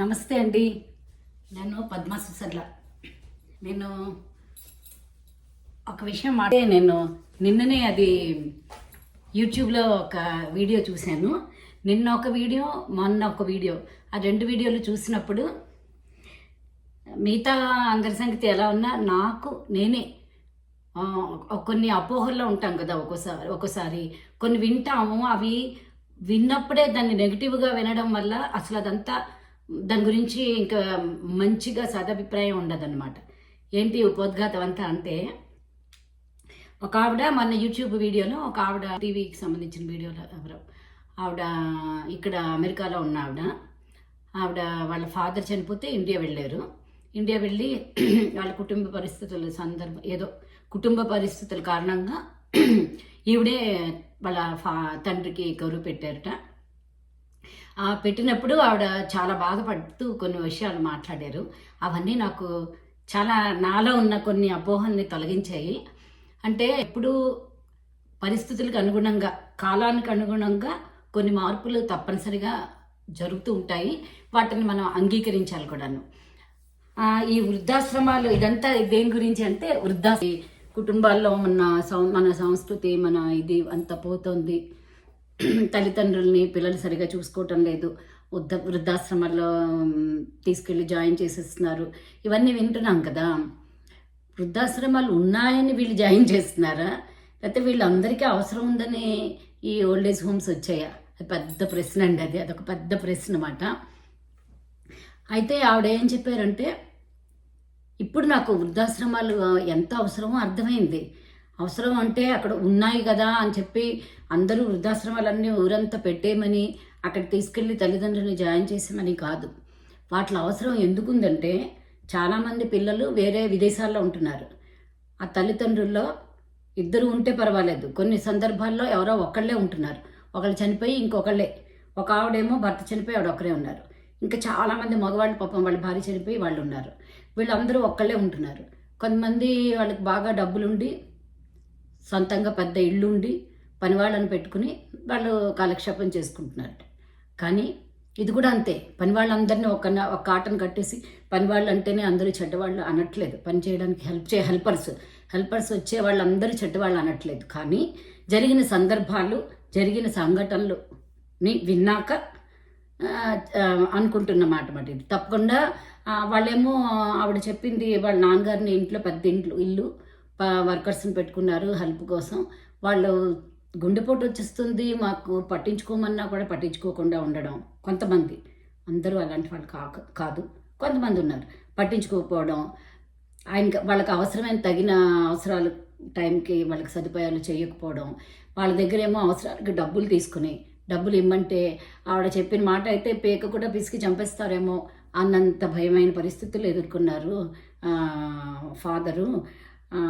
నమస్తే అండి. నేను పద్మా సుసర్ల నేను ఒక విషయం అంటే నేను నిన్ననే అది యూట్యూబ్లో ఒక వీడియో చూశాను. నిన్న ఒక వీడియో మొన్న ఒక వీడియో. ఆ రెండు వీడియోలు చూసినప్పుడు మిగతా అందరి సంగతి ఎలా ఉన్నా నాకు నేనే కొన్ని అపోహల్లో ఉంటాం కదా ఒక్కోసారి ఒక్కోసారి. కొన్ని వింటాము అవి విన్నప్పుడే దాన్ని నెగిటివ్గా వినడం వల్ల అసలు అదంతా దాని గురించి ఇంకా మంచిగా సదభిప్రాయం ఉండదన్నమాట. ఏంటి ఉపోద్ఘాతం అంతా అంటే ఒక ఆవిడ మన యూట్యూబ్ వీడియోలో ఒక ఆవిడ టీవీకి సంబంధించిన వీడియోలో ఎవరు ఆవిడ ఇక్కడ అమెరికాలో ఉన్న ఆవిడ ఆవిడ వాళ్ళ ఫాదర్ చనిపోతే ఇండియా వెళ్ళారు. ఇండియా వెళ్ళి వాళ్ళ కుటుంబ పరిస్థితుల సందర్భం ఏదో కుటుంబ పరిస్థితుల కారణంగా ఈవిడే వాళ్ళ ఫా తండ్రికి కరువు పెట్టారట. పెట్టినప్పుడు ఆవిడ చాలా బాధపడుతూ కొన్ని విషయాలు మాట్లాడారు. అవన్నీ నాకు చాలా నాలో ఉన్న కొన్ని అపోహల్ని తొలగించాయి. అంటే ఎప్పుడు పరిస్థితులకు అనుగుణంగా కాలానికి అనుగుణంగా కొన్ని మార్పులు తప్పనిసరిగా జరుగుతూ ఉంటాయి. వాటిని మనం అంగీకరించాలి కూడాను. ఈ వృద్ధాశ్రమాలు ఇదంతా దేని గురించి అంటే వృద్ధా కుటుంబాల్లో ఉన్న సం- మన సంస్కృతి మన ఇది అంత పోతుంది. తల్లిదండ్రుల్ని పిల్లలు సరిగా చూసుకోవటం లేదు. వృద్ధ వృద్ధాశ్రమాల్లో తీసుకెళ్ళి జాయిన్ చేసేస్తున్నారు. ఇవన్నీ వింటున్నాం కదా. వృద్ధాశ్రమాలు ఉన్నాయని వీళ్ళు జాయిన్ చేస్తున్నారా? లేకపోతే వీళ్ళందరికీ అవసరం ఉందని ఈ ఓల్డ్ ఏజ్ హోమ్స్ వచ్చాయా? అది పెద్ద ప్రశ్న అండి అది. అదొక పెద్ద ప్రశ్న అన్నమాట. అయితే ఆవిడ ఏం చెప్పారంటే ఇప్పుడు నాకు వృద్ధాశ్రమాలు ఎంత అవసరమో అర్థమైంది. అవసరం అంటే అక్కడ ఉన్నాయి కదా అని చెప్పి అందరూ వృద్ధాశ్రమాలన్నీ ఊరంతా పెట్టేయమని అక్కడ తీసుకెళ్ళి తల్లిదండ్రులను జాయిన్ చేసామని కాదు. వాటి అవసరం ఎందుకుందంటే చాలామంది పిల్లలు వేరే విదేశాల్లో ఉంటున్నారు. ఆ తల్లిదండ్రుల్లో ఇద్దరు ఉంటే పర్వాలేదు. కొన్ని సందర్భాల్లో ఎవరో ఒక్కళ్ళే ఉంటున్నారు. ఒకళ్ళు చనిపోయి ఇంకొకళ్ళే. ఒక ఆవిడేమో భర్త చనిపోయి ఆవిడ ఒక్కరే ఉన్నారు. ఇంకా చాలామంది మగవాళ్ళు పాపం వాళ్ళ భార్య చనిపోయి వాళ్ళు ఉన్నారు వీళ్ళందరూ ఒక్కళ్ళే ఉంటున్నారు. కొంతమంది వాళ్ళకి బాగా డబ్బులుండి సొంతంగా పెద్ద ఇల్లు ఉండి పని వాళ్ళని పెట్టుకుని వాళ్ళు కాలక్షేపం చేసుకుంటున్నారు. కానీ ఇది కూడా అంతే. పనివాళ్ళందరినీ ఒక ఒక కాటన్ కట్టేసి పని వాళ్ళు అంటేనే అందరూ చెడ్డవాళ్ళు అనట్లేదు. పని చేయడానికి హెల్ప్ చే హెల్పర్స్ హెల్పర్స్ వచ్చే వాళ్ళందరూ చెడ్డవాళ్ళు అనట్లేదు. కానీ జరిగిన సందర్భాలు జరిగిన సంఘటనలుని విన్నాక అనుకుంటున్నమాట మాట ఇది. తప్పకుండా వాళ్ళేమో ఆవిడ చెప్పింది వాళ్ళ నాన్నగారిని ఇంట్లో పెద్ద ఇంట్లో ఇల్లు వర్కర్స్ని పెట్టుకున్నారు హెల్ప్ కోసం. వాళ్ళు గుండెపోటు వచ్చేస్తుంది మాకు పట్టించుకోమన్నా కూడా పట్టించుకోకుండా ఉండడం. కొంతమంది అందరూ అలాంటి వాళ్ళు కాక కాదు. కొంతమంది ఉన్నారు పట్టించుకోకపోవడం. ఆయనకి వాళ్ళకి అవసరమైన తగిన అవసరాలు టైంకి వాళ్ళకి సదుపాయాలు చేయకపోవడం. వాళ్ళ దగ్గర ఏమో అవసరాలకి డబ్బులు తీసుకుని డబ్బులు ఇమ్మంటే ఆవిడ చెప్పిన మాట అయితే పేక కూడా పిసికి చంపేస్తారేమో అన్నంత భయమైన పరిస్థితులు ఎదుర్కొన్నారు ఫాదరు.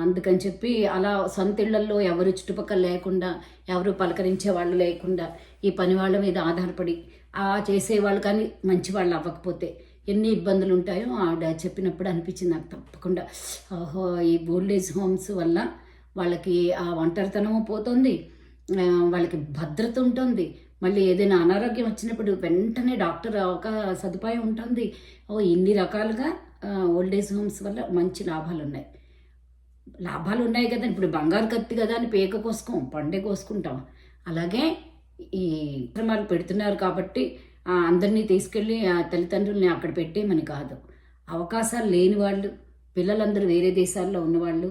అందుకని చెప్పి అలా సొంత ఇళ్ళలో ఎవరు చుట్టుపక్కల లేకుండా ఎవరు పలకరించే వాళ్ళు లేకుండా ఈ పని వాళ్ళ మీద ఆధారపడి ఆ చేసేవాళ్ళు కానీ మంచి వాళ్ళు అవ్వకపోతే ఎన్ని ఇబ్బందులు ఉంటాయో ఆవిడ చెప్పినప్పుడు అనిపించింది నాకు తప్పకుండా. ఓహో ఈ ఓల్డేజ్ హోమ్స్ వల్ల వాళ్ళకి ఆ ఒంటరితనము పోతుంది వాళ్ళకి భద్రత ఉంటుంది. మళ్ళీ ఏదైనా అనారోగ్యం వచ్చినప్పుడు వెంటనే డాక్టర్ ఒక సదుపాయం ఉంటుంది. ఓ ఇన్ని రకాలుగా ఓల్డేజ్ హోమ్స్ వల్ల మంచి లాభాలు ఉన్నాయి లాభాలు ఉన్నాయి కదా ఇప్పుడు బంగారు కత్తి కదా అని పేక కోసుకోం పండే కోసుకుంటాం. అలాగే ఈ కార్యక్రమాలు పెడుతున్నారు కాబట్టి అందరినీ తీసుకెళ్ళి ఆ తల్లిదండ్రుల్ని అక్కడ పెట్టేమని కాదు. అవకాశాలు లేని వాళ్ళు పిల్లలందరూ వేరే దేశాల్లో ఉన్నవాళ్ళు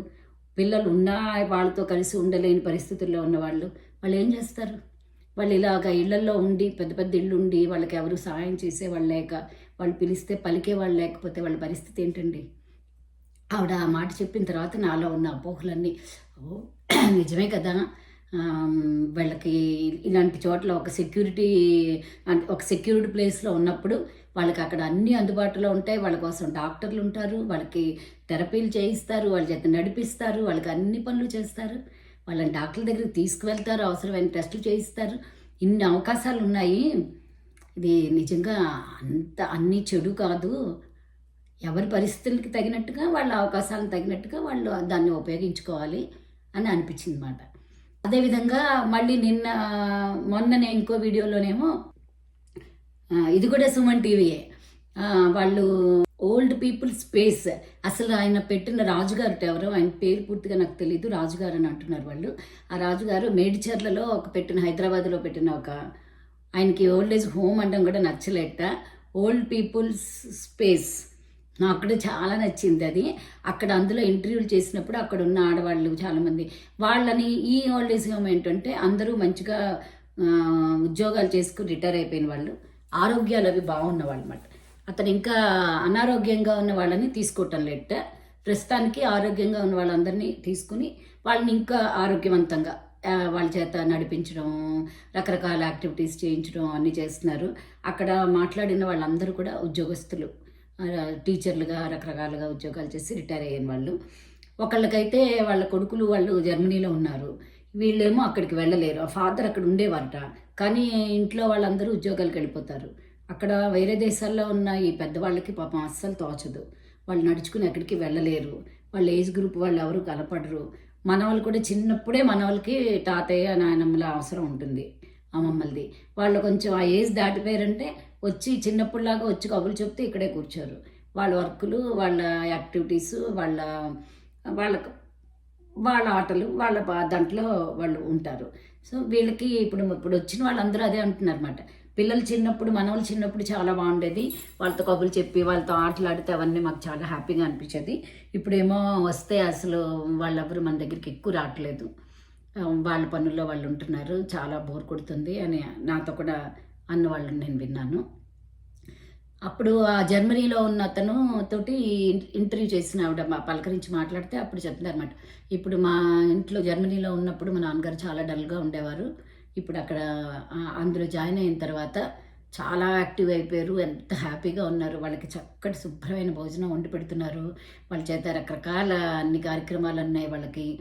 పిల్లలు ఉన్నా వాళ్ళతో కలిసి ఉండలేని పరిస్థితుల్లో ఉన్నవాళ్ళు వాళ్ళు ఏం చేస్తారు? వాళ్ళు ఇలాగ ఇళ్ళలో ఉండి పెద్ద పెద్ద ఇళ్ళు ఉండి వాళ్ళకి ఎవరు సహాయం చేసేవాళ్ళు లేక వాళ్ళు పిలిస్తే పలికే వాళ్ళు లేకపోతే వాళ్ళ పరిస్థితి ఏంటండి? ఆవిడ ఆ మాట చెప్పిన తర్వాత నాలో ఉన్న అపోహలన్నీ ఓ నిజమే కదా. వాళ్ళకి ఇలాంటి చోట్ల ఒక సెక్యూరిటీ అంటే ఒక సెక్యూరిటీ ప్లేస్లో ఉన్నప్పుడు వాళ్ళకి అక్కడ అన్ని అందుబాటులో ఉంటాయి. వాళ్ళ కోసం డాక్టర్లు ఉంటారు. వాళ్ళకి థెరపీలు చేయిస్తారు. వాళ్ళ చేత నడిపిస్తారు. వాళ్ళకి అన్ని పనులు చేస్తారు. వాళ్ళని డాక్టర్ల దగ్గరికి తీసుకువెళ్తారు. అవసరమైన టెస్టులు చేయిస్తారు. ఇన్ని అవకాశాలు ఉన్నాయి ఇది నిజంగా అంత అన్ని చెడు కాదు. ఎవరి పరిస్థితులకి తగినట్టుగా వాళ్ళ అవకాశాలకు తగినట్టుగా వాళ్ళు దాన్ని ఉపయోగించుకోవాలి అని అనిపించింది అనమాట అదేవిధంగా మళ్ళీ నిన్న మొన్ననే ఇంకో వీడియోలోనేమో ఇది కూడా సుమన్ టీవీయే. వాళ్ళు ఓల్డ్ పీపుల్ స్పేస్ అసలు ఆయన పెట్టిన రాజుగారు ఎవరో ఆయన పేరు పూర్తిగా నాకు తెలియదు రాజుగారు అని అంటున్నారు వాళ్ళు. ఆ రాజుగారు మేడిచర్లలో ఒక పెట్టిన హైదరాబాద్లో పెట్టిన ఒక ఆయనకి ఓల్డ్ ఏజ్ హోమ్ అనడం కూడా నచ్చలేట. Old peoples space. నాకు కూడా చాలా నచ్చింది అది. అక్కడ అందులో ఇంటర్వ్యూలు చేసినప్పుడు అక్కడ ఉన్న ఆడవాళ్ళు చాలామంది. వాళ్ళని ఈ ఓల్డ్ ఏజ్ హోమ్ ఏంటంటే అందరూ మంచిగా ఉద్యోగాలు చేసుకుని రిటైర్ అయిపోయిన వాళ్ళు. ఆరోగ్యాలు అవి బాగున్నవాళ్ళు అనమాట అతను ఇంకా అనారోగ్యంగా ఉన్న వాళ్ళని తీసుకోవటం లేట. ప్రస్తుతానికి ఆరోగ్యంగా ఉన్న వాళ్ళందరినీ తీసుకుని వాళ్ళని ఇంకా ఆరోగ్యవంతంగా వాళ్ళ చేత నడిపించడం రకరకాల యాక్టివిటీస్ చేయించడం అన్నీ చేస్తున్నారు. అక్కడ మాట్లాడిన వాళ్ళందరూ కూడా ఉద్యోగస్తులు. టీచర్లుగా రకరకాలుగా ఉద్యోగాలు చేసి రిటైర్ అయ్యారు వాళ్ళు. ఒకళ్ళకైతే వాళ్ళ కొడుకులు వాళ్ళు జర్మనీలో ఉన్నారు. వీళ్ళేమో అక్కడికి వెళ్ళలేరు. ఆ ఫాదర్ అక్కడ ఉండేవారట. కానీ ఇంట్లో వాళ్ళందరూ ఉద్యోగాలకు వెళ్ళిపోతారు. అక్కడ వేరే దేశాల్లో ఉన్న ఈ పెద్దవాళ్ళకి పాపం అస్సలు తోచదు. వాళ్ళు నడుచుకుని ఎక్కడికి వెళ్ళలేరు. వాళ్ళ ఏజ్ గ్రూప్ వాళ్ళు ఎవరు కలపడరు మనవాళ్ళు కూడా చిన్నప్పుడే మనవాళ్ళకి తాతయ్య నాయనమ్మల అవసరం ఉంటుంది. అమ్మమ్మలది వాళ్ళు కొంచెం ఆ ఏజ్ దాటిపోయారంటే వచ్చి చిన్నప్పుడులాగా వచ్చి కబుర్లు చెప్తే ఇక్కడే కూర్చోరు. వాళ్ళ వర్కులు వాళ్ళ యాక్టివిటీస్ వాళ్ళ వాళ్ళ వాళ్ళ ఆటలు వాళ్ళ దాంట్లో వాళ్ళు ఉంటారు. సో వీళ్ళకి ఇప్పుడు ఇప్పుడు వచ్చిన వాళ్ళందరూ అదే అంటున్నారు అనమాట పిల్లలు చిన్నప్పుడు మనవలు చిన్నప్పుడు చాలా బాగుండేది. వాళ్ళతో కబుర్లు చెప్పి వాళ్ళతో ఆటలాడితే అవన్నీ మాకు చాలా హ్యాపీగా అనిపించేది. ఇప్పుడేమో వస్తే అసలు వాళ్ళెవరు మన దగ్గరికి ఎక్కువ రావట్లేదు. వాళ్ళ పనుల్లో వాళ్ళు ఉంటున్నారు చాలా బోర్ కొడుతుంది అని నాతో కూడా అన్న వాళ్ళు నేను విన్నాను. అప్పుడు ఆ జర్మనీలో ఉన్న అతను తోటి ఇంటర్వ్యూ చేసిన ఆవిడ మా పలకరించి మాట్లాడితే అప్పుడు చెప్తున్నారు అనమాట ఇప్పుడు మా ఇంట్లో జర్మనీలో ఉన్నప్పుడు మా నాన్నగారు చాలా డల్గా ఉండేవారు. ఇప్పుడు అక్కడ అందులో జాయిన్ అయిన తర్వాత చాలా యాక్టివ్ అయిపోయారు. ఎంత హ్యాపీగా ఉన్నారు. వాళ్ళకి చక్కటి శుభ్రమైన భోజనం వండి పెడుతున్నారు. వాళ్ళ చేత రకరకాల అన్ని కార్యక్రమాలు ఉన్నాయి వాళ్ళకి.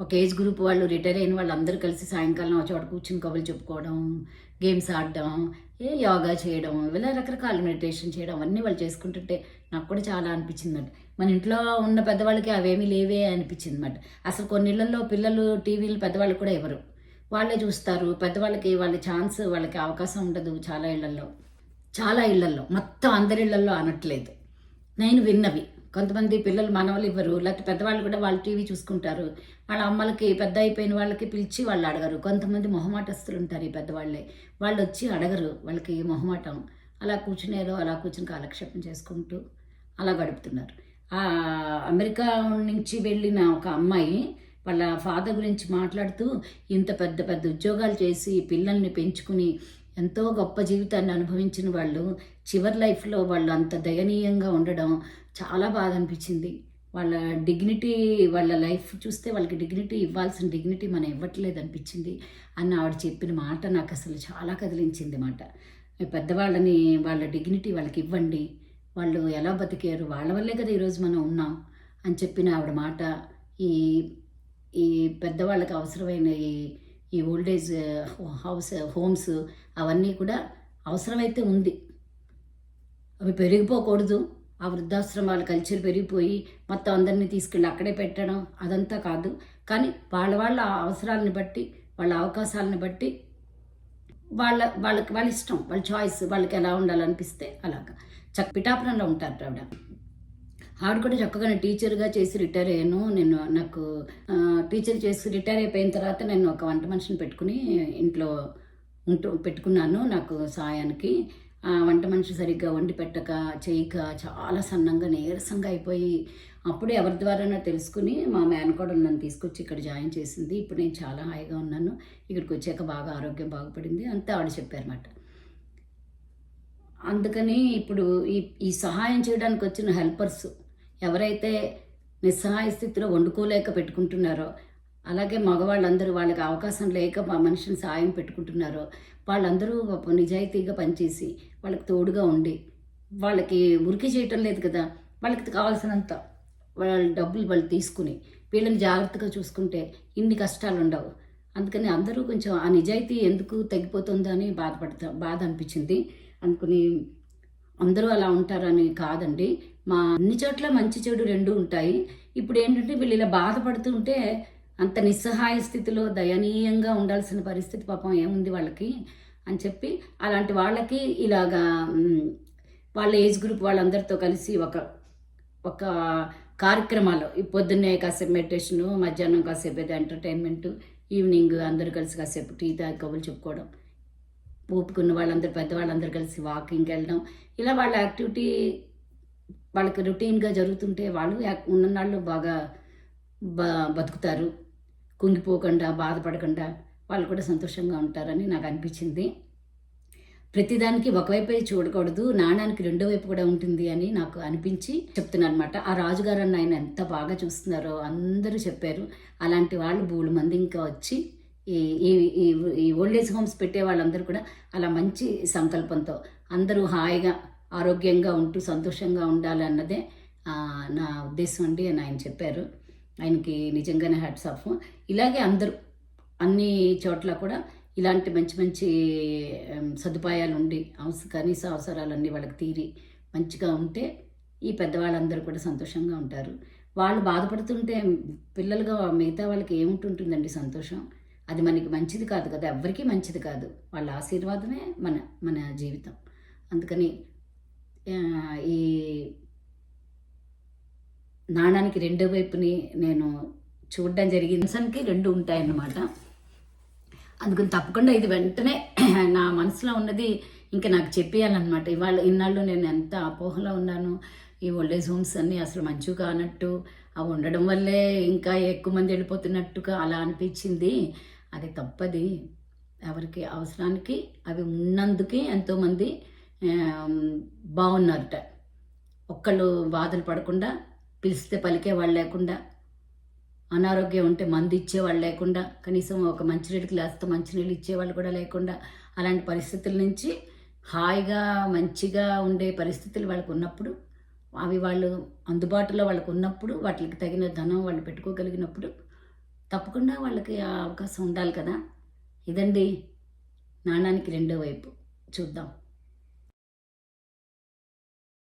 ఒక ఏజ్ గ్రూప్ వాళ్ళు రిటైర్ అయిన వాళ్ళు అందరూ కలిసి సాయంకాలం ఒక చోట కూర్చుని కబుర్లు చెప్పుకోవడం గేమ్స్ ఆడడం ఏ యోగా చేయడం ఇలా రకరకాల మెడిటేషన్ చేయడం అవన్నీ వాళ్ళు చేసుకుంటుంటే నాకు కూడా చాలా అనిపించింది మన ఇంట్లో ఉన్న పెద్దవాళ్ళకి అవేమీ లేవే అనిపించింది అనమాట అసలు కొన్ని పిల్లలు టీవీలు పెద్దవాళ్ళు కూడా ఇవ్వరు వాళ్ళే చూస్తారు. పెద్దవాళ్ళకి వాళ్ళ ఛాన్స్ వాళ్ళకి అవకాశం ఉండదు చాలా ఇళ్ళల్లో. చాలా ఇళ్ళల్లో. మొత్తం అందరి ఇళ్ళల్లో అనట్లేదు. నేను విన్నవి. కొంతమంది పిల్లలు మనవలు ఇవ్వరు. లేకపోతే పెద్దవాళ్ళు కూడా వాళ్ళు టీవీ చూసుకుంటారు. వాళ్ళ అమ్మలకి పెద్ద అయిపోయిన వాళ్ళకి పిలిచి వాళ్ళు అడగరు. కొంతమంది మొహమాటస్తులు ఉంటారు ఈ పెద్దవాళ్ళే. వాళ్ళు వచ్చి అడగరు వాళ్ళకి మొహమాటం. అలా కూర్చునేదో అలా కూర్చుని కాలక్షేపం చేసుకుంటూ అలా గడుపుతున్నారు. ఆ అమెరికా నుంచి వెళ్ళిన ఒక అమ్మాయి వాళ్ళ ఫాదర్ గురించి మాట్లాడుతూ ఇంత పెద్ద పెద్ద ఉద్యోగాలు చేసి పిల్లల్ని పెంచుకుని ఎంతో గొప్ప జీవితాన్ని అనుభవించిన వాళ్ళు చివరి లైఫ్లో వాళ్ళు అంత దయనీయంగా ఉండడం చాలా బాధ అనిపించింది. వాళ్ళ డిగ్నిటీ వాళ్ళ లైఫ్ చూస్తే వాళ్ళకి డిగ్నిటీ ఇవ్వాల్సిన డిగ్నిటీ మనం ఇవ్వట్లేదు అనిపించింది అని ఆవిడ చెప్పిన మాట నాకు అసలు చాలా కదిలించింది మాట పెద్దవాళ్ళని వాళ్ళ డిగ్నిటీ వాళ్ళకి ఇవ్వండి వాళ్ళు ఎలా బతికారు వాళ్ళ వల్లే కదా ఈరోజు మనం ఉన్నాం అని చెప్పిన ఆవిడ మాట. ఈ ఈ పెద్దవాళ్ళకి అవసరమైన ఈ ఈ ఓల్డేజ్ హౌస్ హోమ్స్ అవన్నీ కూడా అవసరమైతే ఉంది. అవి పెరిగిపోకూడదు. ఆ వృద్ధాశ్రమాల కల్చర్ పెరిగిపోయి మొత్తం అందరినీ తీసుకెళ్ళి అక్కడే పెట్టడం అదంతా కాదు. కానీ వాళ్ళ వాళ్ళ అవసరాలను బట్టి వాళ్ళ అవకాశాలను బట్టి వాళ్ళ వాళ్ళకి వాళ్ళ ఇష్టం వాళ్ళ చాయిస్ వాళ్ళకి ఎలా ఉండాలనిపిస్తే అలాగా. చక్క పిఠాపురంలో ఉంటారు ఆవిడ. ఆవిడ కూడా చక్కగా టీచర్గా చేసి రిటైర్ అయ్యాను. నేను నాకు టీచర్ చేసి రిటైర్ అయిపోయిన తర్వాత నేను ఒక వంట మనిషిని పెట్టుకుని ఇంట్లో ఉంటూ పెట్టుకున్నాను నాకు సాయానికి. వంట మనిషి సరిగ్గా వండి పెట్టక చేయక చాలా సన్నంగా నీరసంగా అయిపోయి అప్పుడు ఎవరి ద్వారానో తెలుసుకుని మా మేనకోడ నన్ను తీసుకొచ్చి ఇక్కడ జాయిన్ చేసింది. ఇప్పుడు నేను చాలా హాయిగా ఉన్నాను. ఇక్కడికి వచ్చాక బాగా ఆరోగ్యం బాగుపడింది అంతా ఆవిడ చెప్పారన్నమాట. అందుకని ఇప్పుడు ఈ ఈ సహాయం చేయడానికి వచ్చిన హెల్పర్స్ ఎవరైతే నిస్సహాయ స్థితిలో వండుకోలేక పెట్టుకుంటున్నారో అలాగే మగవాళ్ళందరూ వాళ్ళకి అవకాశం లేక మా మనిషిని సాయం పెట్టుకుంటున్నారో. వాళ్ళందరూ నిజాయితీగా పనిచేసి వాళ్ళకి తోడుగా ఉండి వాళ్ళకి ఉరికి చేయటం లేదు కదా. వాళ్ళకి కావాల్సినంత వాళ్ళ డబ్బులు వాళ్ళు తీసుకుని వీళ్ళని జాగ్రత్తగా చూసుకుంటే ఇన్ని కష్టాలు ఉండవు అందుకని అందరూ కొంచెం ఆ నిజాయితీ ఎందుకు తగ్గిపోతుందో అని బాధపడతా బాధ అనిపించింది. అనుకుని అందరూ అలా ఉంటారని కాదండి. మా అన్ని చోట్ల మంచి చెడు రెండు ఉంటాయి. ఇప్పుడు ఏంటంటే వీళ్ళు ఇలా బాధపడుతుంటే అంత నిస్సహాయ స్థితిలో దయనీయంగా ఉండాల్సిన పరిస్థితి పాపం ఏముంది వాళ్ళకి? అని చెప్పి అలాంటి వాళ్ళకి ఇలాగా వాళ్ళ ఏజ్ గ్రూప్ వాళ్ళందరితో కలిసి ఒక ఒక కార్యక్రమాలు. ఈ పొద్దున్నే కాసేపు మెడిటేషను మధ్యాహ్నం కాసేపు ఏదో ఎంటర్టైన్మెంట్ ఈవినింగ్ అందరూ కలిసి కాసేపు టీ తాగి కబుర్లు చెప్పుకోవడం ఊపుకున్న వాళ్ళందరూ పెద్దవాళ్ళందరూ కలిసి వాకింగ్కి వెళ్ళడం. ఇలా వాళ్ళ యాక్టివిటీ వాళ్ళకి రొటీన్గా జరుగుతుంటే వాళ్ళు ఉన్న ఉన్ననాళ్ళు బాగా బ బతుకుతారు. కుంగిపోకుండా బాధపడకుండా వాళ్ళు కూడా సంతోషంగా ఉంటారని నాకు అనిపించింది. ప్రతిదానికి ఒకవైపే చూడకూడదు నాణానికి రెండో వైపు కూడా ఉంటుంది అని నాకు అనిపించి చెప్తున్నాను అనమాట ఆ రాజుగారు అన్న ఆయన ఎంత బాగా చూస్తున్నారో అందరూ చెప్పారు. అలాంటి వాళ్ళు మూడు మంది ఇంకా వచ్చి ఈ ఈ ఈ- ఓల్డేజ్ హోమ్స్ పెట్టే వాళ్ళందరూ కూడా అలా మంచి సంకల్పంతో అందరూ హాయిగా ఆరోగ్యంగా ఉంటూ సంతోషంగా ఉండాలన్నదే నా ఉద్దేశం అండి అని ఆయన చెప్పారు. ఆయనకి నిజంగానే హ్యాట్స్ ఆఫ్ ఇలాగే అందరూ అన్ని చోట్ల కూడా ఇలాంటి మంచి మంచి సదుపాయాలు ఉండి అవస కనీస అవసరాలన్నీ వాళ్ళకి తీరి మంచిగా ఉంటే ఈ పెద్దవాళ్ళందరూ కూడా సంతోషంగా ఉంటారు. వాళ్ళు బాధపడుతుంటే పిల్లలుగా మిగతా వాళ్ళకి ఏముంటుంటుందండి సంతోషం? అది మనకి మంచిది కాదు కదా ఎవ్వరికీ మంచిది కాదు. వాళ్ళ ఆశీర్వాదమే మన మన జీవితం. అందుకని ఈ నాణానికి రెండో వైపుని నేను చూడడం జరిగింది. నిజానికి రెండు ఉంటాయన్నమాట. అందుకని తప్పకుండా ఇది వెంటనే నా మనసులో ఉన్నది ఇంకా నాకు చెప్పేయాలన్నమాట. ఇవాళ ఇన్నాళ్ళు నేను ఎంత అపోహలో ఉన్నాను. ఈ ఓల్డేజ్ హోమ్స్ అన్నీ అసలు మంచివి కానట్టు అవి ఉండడం వల్లే ఇంకా ఎక్కువ మంది వెళ్ళిపోతున్నట్టుగా అలా అనిపించింది. అది తప్పది. ఎవరికి అవసరానికి అవి ఉన్నందుకే ఎంతోమంది బాగున్నారట. ఒక్కళ్ళు బాధలు పడకుండా పిలిస్తే పలికే వాళ్ళు లేకుండా అనారోగ్యం ఉంటే మందు ఇచ్చేవాళ్ళు లేకుండా కనీసం ఒక మంచినీళ్ళు గ్లాస్తో మంచినీళ్ళు ఇచ్చేవాళ్ళు కూడా లేకుండా అలాంటి పరిస్థితుల నుంచి హాయిగా మంచిగా ఉండే పరిస్థితులు వాళ్ళకు ఉన్నప్పుడు అవి వాళ్ళు అందుబాటులో వాళ్ళకు ఉన్నప్పుడు వాటికి తగిన ధనం వాళ్ళు పెట్టుకోగలిగినప్పుడు తప్పకుండా వాళ్ళకి ఆ అవకాశం ఉండాలి కదా. ఇదండి నాణానికి రెండో వైపు. చూద్దాం.